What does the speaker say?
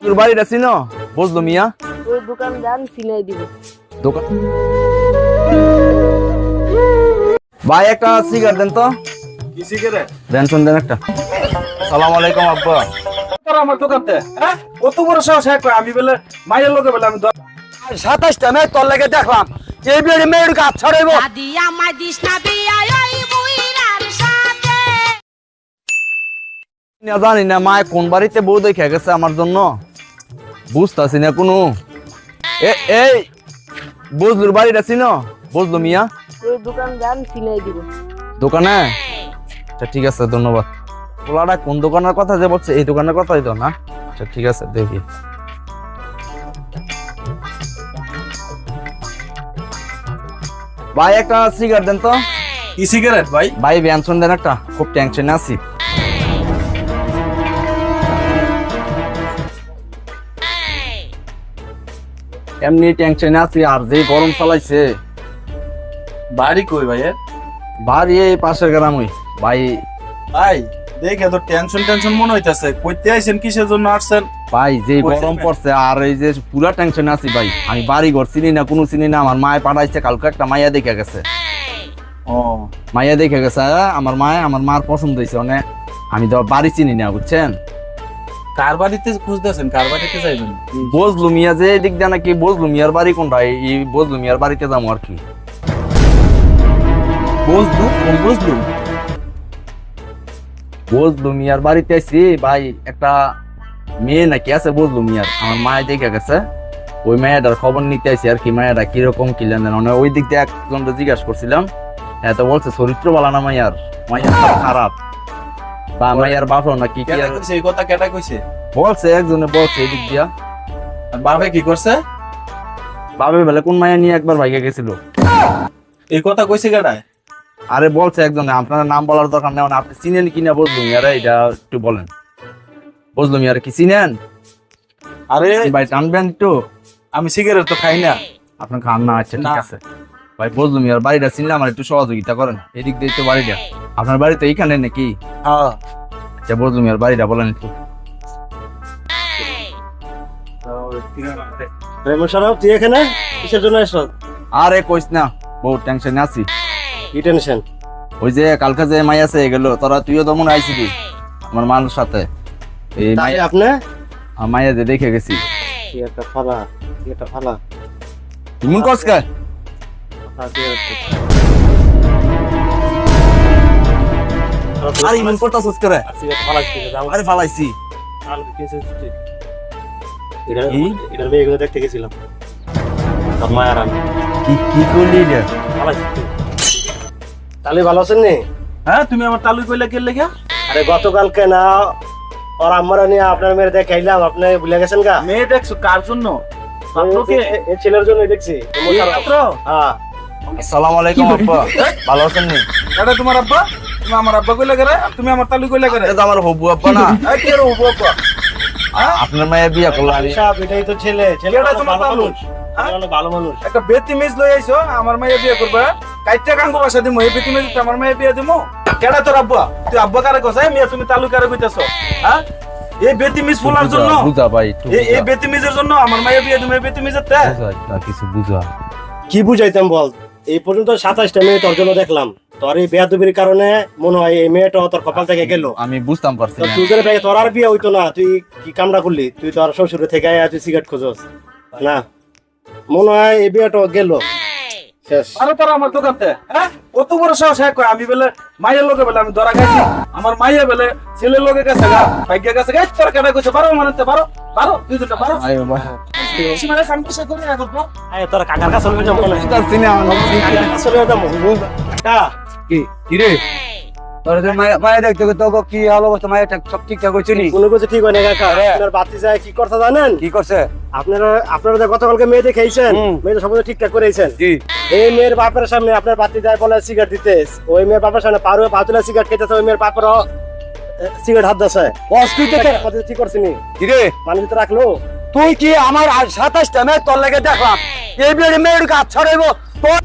তোর বাড়িটা চিনো? বুঝলো মিয়া? ওই দোকান যান চিনাই দিব। দোকান ভাই একটা সিগারেট দেন তো। কি সিগারেট দেন শুন দেন একটা। সালাম আলাইকুম আব্বা। তোরা আমার দোকানতে হ্যাঁ? কত বড় সাহস হ্যাঁ? কয় আমি বলে মায়ের লোকে বলে আমি সাতাশটা মেয়ে তোর লেগে দেখলাম। এই বিয়ে মেয়ের গাছ ছড়াইব। দাদি আমায় দিস না বিয়া ওই বুইরার সাথে। জানি না মায় কোন বাড়িতে বউ দেখে গেছে আমার জন্য। বুঝতেছি না কোনো। এ এই বুঝলুর বাড়িটা চিনো? বুঝলো মিয়া? ওই দোকান যান চিনাই দিব। দোকানে? আচ্ছা ঠিক আছে ধন্যবাদ। পোলাটা কোন দোকানের কথা যে বলছে এই দোকানের কথাই তো না? আচ্ছা ঠিক আছে দেখি। ভাই একটা সিগারেট দেন তো। কি সিগারেট ভাই? ভাই ব্যঞ্জন দেন একটা খুব টেনশনে আছি। এমনি টেনশনে আছি আর যে গরম চালাইছে। বাড়ি কই ভাই বাড়ি এই পাশের গ্রাম ওই ভাই ভাই দেখে তো টেনশন টেনশন মনে হইতাছে। কইতে আইছেন কিসের জন্য আসছেন? ভাই যে গরম পড়ছে আর এই যে পুরা টেনশন আছি ভাই। আমি বাড়ি ঘর চিনি না কোনো চিনি না। আমার মায়ে পাঠাইছে কালকে একটা মাইয়া দেখে গেছে। ও। মাইয়া দেখে গেছে আমার মায়ে আমার মার পছন্দ হয়েছে অনেক আমি তো বাড়ি চিনি না বুঝছেন? কার বাড়িতে খুঁজতেছেন? কার বাড়িতে যাইবেন? বজলু মিয়া যে এদিক দিয়ে নাকি বজলু মিয়ার বাড়ি কোনটা? এই- এই বজলু মিয়ার বাড়িতে যাব আর কি। কোন বজলু? মিয়ার বাড়িতে আছি ভাই, একটা মেয়ে নাকি আছে বজলু মিয়ার। আমার মায়ে দেখে গেছে। ওই মেয়েটার খবর নিতে আইছি আর কি। মেয়েটা কীরকম, কি লেনদেন মানে ওই দিক দিয়ে একজন জিজ্ঞাসা করছিলাম। হ্যাঁ তো বলছে চরিত্র বলা না মাইয়ার মাইয়ার খারাপ। বা মাইয়ার বাপও নাকি কি আর- কইছে? এই কথা কেটা কইছে? বলছে একজনে বলছে এই দিক দিয়া। আর বাপে কি করছে? বাবে বেলা কোন মায়া নিয়ে একবার ভাইকে গেছিল? এই কথা কইছে কেটায় আরে বলছে একজনে আপনার নাম বলার দরকার নেই মানে আপনি চিনেন কিনা বজলু মিয়ারা এটা একটু বলেন। বজলু মিয়ারা কি চিনেন? আরে ভাই টানবেন একটু? আমি সিগারেট তো খাই না। আপনার খান না আচ্ছা ঠিক আছে। ভাই বজলু মিয়ার বাড়িটা চিনলে আমার একটু সহযোগিতা করেন। এদিক দিয়ে তো বাড়িটা। আপনার বাড়ি তো এইখানে নাকি? হ্যাঁ। আচ্ছা বজলু মিয়ার বাড়িটা বলেন একটু। তুই এখানে? কিসের জন্য এসো আরে কইস না বহুত টেনশনে আছি। কি টেনশন ওই যে কালকে যে সে গেল তোরা তুইও তো মনে আইছিলি আমার মার সাথে। এই আপনি? মাইয়া যে দেখে গেছি। কি একটা ফালা কি একটা ফালা। ইমন কস কে? আরে ইমন করতাছস করে আরে ফালাইছি। দেখতে গেছিলাম। আমি কি কি করলি ভালো আছেন নি? হ্যাঁ তুমি আমার তালুই কইলা কে লেগে? আরে গতকালকে না ওর আম্মারা নিয়ে আপনার মেয়ের দেখাইলাম আপনি ভুলে গেছেন গা? মেয়ে দেখছ কার জন্য? এ ছেলের জন্য দেখছি। হ্যাঁ। আসসালামু আলাইকুম আব্বা। ভালো আছেন নি? এটা তোমার আব্বা? তুমি আমার আব্বা কইলা করে? তুমি আমার তালুই কইলা করে? এটা আমার হবু আব্বা না। এই কি হবু আব্বা? আপনার মায়ের বিয়ে করল আমি সাহেব এটাই তো ছেলে। তোমার তালু? ভালো মানুষ। একটা বেতি মিস লই আইছো আমার মাইয়া বিয়ে করবা। কাইটা কাঙ্গ বাসা দিমু এই বেতি মিস আমার মাইয়া বিয়ে দিমু। কেডা তোর আব্বা? তুই আব্বা কারে কস মিয়া তুমি তালু কারে কইতাছো? হ্যাঁ? এই বেতি মিস ফুলার জন্য। বুঝা ভাই এই এই বেতি মিসের জন্য আমার মাইয়া বিয়ে দিমু এই বেতি মিসের তে কিছু বুঝা। কি বুঝাইতাম বল? এই পর্যন্ত সাতাশটা মেয়ে তোর জন্য দেখলাম। তোর এই বেয়াদবির কারণে মনে হয় এই মেয়েটা তোর কপাল থেকে গেল। আমি বুঝতাম পারছি। চুজের তোর আর বিয়ে হইতো না। তুই কি কামড়া করলি? তুই তোর শ্বশুরে থেকে আয়া তুই সিগারেট খোঁজস। না। মনে হয় এই বিয়েটা গেল। তোরা আমার দোকানতে হ্যাঁ? কত বড় সাহস হ্যাঁ কয়? আমি বলে মায়ের লোকে বলে আমি ধরা খাইছি। আমার মাইয়া বলে ছেলের লোকে গেছে গা ভাগ্যের কাছে গেছে তোর কেডা কইছে? পারো মানতে পারো পারো তুই পারো। সীমানা সামনে করে এখন আয় তোর কাকার কাছে চলে যাব না বুঝতাছি আমার কাকার কাছে চলে যাব কাকা কি কিরে তোর যে মায়া মায়া দেখতে গেলে কি হাল অবস্থা মায়া সব ঠিকঠাক হয়েছে নি? কোনো কিছু ঠিক হয় না কাকা। আপনার বাতি যায় কি করতে জানেন? কি করছে? আপনারা আপনারা যে গতকালকে মেয়ে দেখেছেন মেয়েটা সব ঠিকঠাক করেছেন। জি। এই মেয়ের বাপের সামনে আপনার বাতি যায় বলে সিগারেট দিতে। ওই মেয়ের বাপের সামনে পারো পাতুলা সিগারেট খেতেছে ওই মেয়ের বাপের সিগারেট হাত দাসে ঠিক করছিনি কিরে মানে ভিতরে রাখল। তুই কি আমার সাতাশটা মেয়ে তোর লেগে দেখলাম? এই বিয়ে মেয়ের গাছ ছড়াইবো তোর